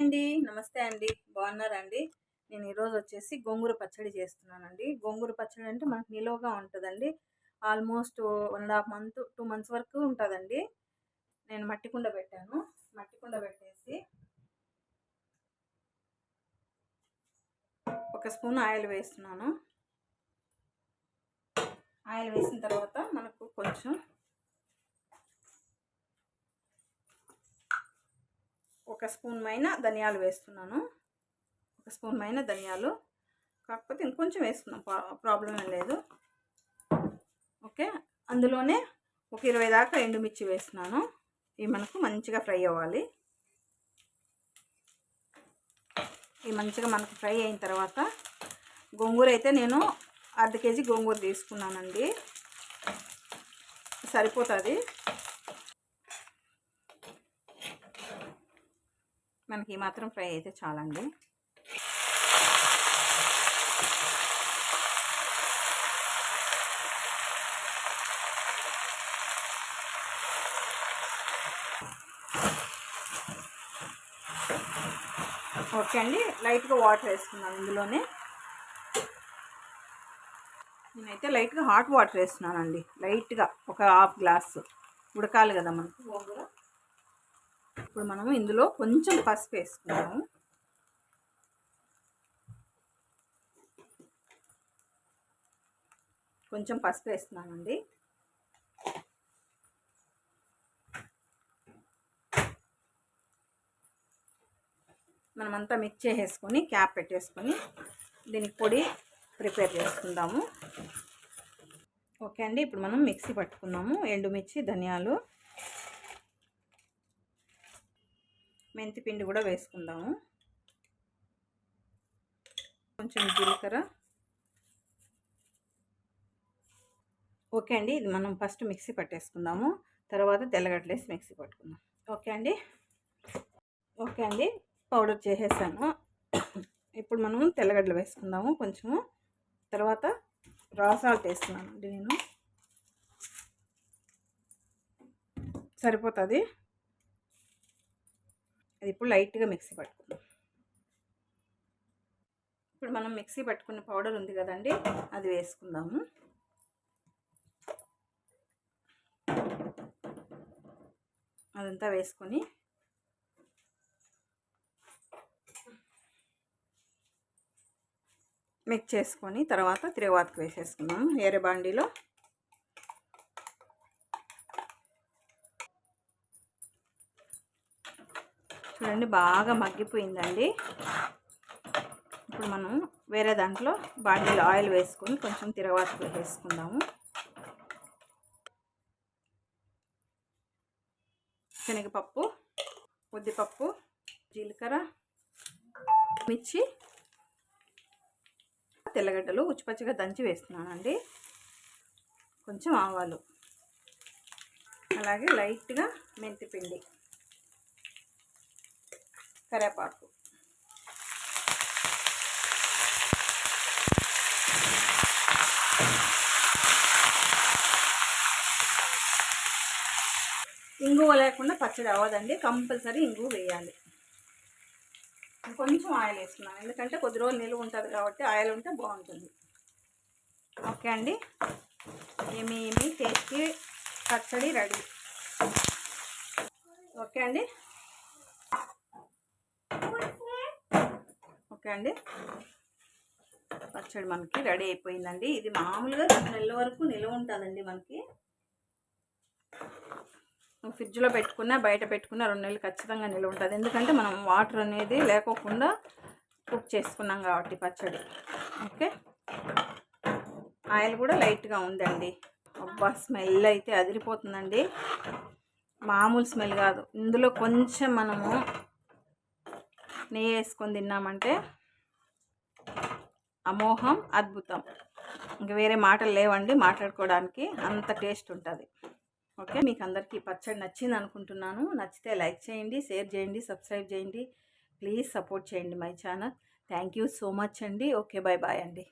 అండి. నమస్తే అండి. బాగున్నారా అండి? నేను ఈరోజు వచ్చేసి గోంగూర పచ్చడి చేస్తున్నానండి. గోంగూర పచ్చడి అంటే మనకు నిలువగా ఉంటుందండి. Almost one and half month two months వరకు ఉంటుందండి. నేను మట్టి కుండ పెట్టాను. మట్టి కుండ పెట్టేసి ఒక స్పూన్ ఆయిల్ వేస్తున్నాను. ఆయిల్ వేసిన తర్వాత మనకు కొంచెం ఒక స్పూన్ మైన ధనియాలు వేస్తున్నాను. ఒక స్పూన్ మైన ధనియాలు. కాకపోతే ఇంకొంచెం వేసుకున్నాం ప్రాబ్లం ఏం లేదు. ఓకే? అందులోనే ఒక ఇరవై దాకా ఎండుమిర్చి వేస్తున్నాను. ఇవి మనకు మంచిగా ఫ్రై అవ్వాలి. ఇవి మంచిగా మనకు ఫ్రై అయిన తర్వాత గోంగూర అయితే నేను అర్ధ కేజీ గోంగూర తీసుకున్నానండి. సరిపోతుంది. మనకి మాత్రం ఫ్రై అయితే చాలండి. ఓకే అండి లైట్గా వాటర్ వేసుకున్నాను ఇందులోనే. నేనైతే లైట్గా హాట్ వాటర్ వేస్తున్నానండి లైట్గా ఒక హాఫ్ గ్లాస్. ఉడకాలి కదా మనకు. ఇప్పుడు మనము ఇందులో కొంచెం పసుపు వేసుకున్నాము కొంచెం పసుపు వేస్తున్నానండి. మనమంతా మిక్స్ చేసేసుకొని క్యాప్ పెట్టేసుకొని దీనికి పొడి ప్రిపేర్ చేసుకుందాము. ఓకే అండి ఇప్పుడు మనం మిక్సీ పట్టుకున్నాము. ఎండుమిర్చి ధనియాలు మెంతి పిండి కూడా వేసుకుందాము. కొంచెం జీలకర్ర. ఓకే అండి ఇది మనం ఫస్ట్ మిక్సీ పట్టేసుకుందాము. తర్వాత తెల్లగడ్డలేసి మిక్సీ పట్టుకుందాం. ఓకే అండి. ఓకే అండి పౌడర్ చేసేసాను. ఇప్పుడు మనము తెల్లగడ్డలు వేసుకుందాము కొంచెము. తర్వాత రా సాల్ట్ వేస్తున్నాను అండి నేను. సరిపోతుంది? అది ఇప్పుడు లైట్గా మిక్సీ పట్టుకుందాం. ఇప్పుడు మనం మిక్సీ పట్టుకున్న పౌడర్ ఉంది కదండి అది వేసుకుందాము. అదంతా వేసుకొని మిక్స్ చేసుకొని తర్వాత తిరగవాతకు వేసేసుకున్నాము ఏరే బాండీలో చూడండి బాగా మగ్గిపోయిందండి. ఇప్పుడు మనం వేరే దాంట్లో బాడీలో ఆయిల్ వేసుకొని కొంచెం తిరగవాతకు వేసుకుందాము. శనగపప్పు ఉద్దిపప్పు జీలకర్ర మిర్చి తెల్లగడ్డలు ఉచ్చిపచ్చిగా దంచి వేస్తున్నానండి. కొంచెం ఆవాలు. అలాగే లైట్గా మెంతిపిండి. కరేపాకు. ఇంగువ లేకుండా పచ్చడి అవ్వదండి కంపల్సరీ ఇంగువ వేయాలి. కొంచెం ఆయిల్ వేస్తున్నాను ఎందుకంటే కొద్ది రోజులు నిలువ ఉంటుంది కాబట్టి ఆయిల్ ఉంటే బాగుంటుంది. ఓకే అండి. ఏమి ఏమి టేస్టీ పచ్చడి రెడీ? ఓకే అండి. ఓకే అండి. పచ్చడి మనకి రెడీ అయిపోయిందండి. ఇది మామూలుగా రెండు నెలల వరకు నిల్వ ఉంటుందండి మనకి. ఫ్రిడ్జ్లో పెట్టుకున్న బయట పెట్టుకున్న రెండు నెలలు ఖచ్చితంగా నిల్వ ఉంటుంది. ఎందుకంటే మనం వాటర్ అనేది లేకోకుండా కుక్ చేసుకున్నాం కాబట్టి పచ్చడి. ఓకే? ఆయిల్ కూడా లైట్గా ఉందండి. అబ్బా స్మెల్ అయితే అదిరిపోతుందండి. మామూలు స్మెల్ కాదు. ఇందులో కొంచెం మనము నెయ్యి వేసుకొని తిన్నామంటే అమోహం అద్భుతం. ఇంక వేరే మాటలు లేవండి మాట్లాడుకోవడానికి అంత టేస్ట్ ఉంటుంది. ఓకే మీకు అందరికీ పచ్చడి నచ్చింది అనుకుంటున్నాను. నచ్చితే లైక్ చేయండి షేర్ చేయండి సబ్స్క్రైబ్ చేయండి. ప్లీజ్ సపోర్ట్ చేయండి my channel. Thank you so much అండి. ఓకే బాయ్ బాయ్ అండి.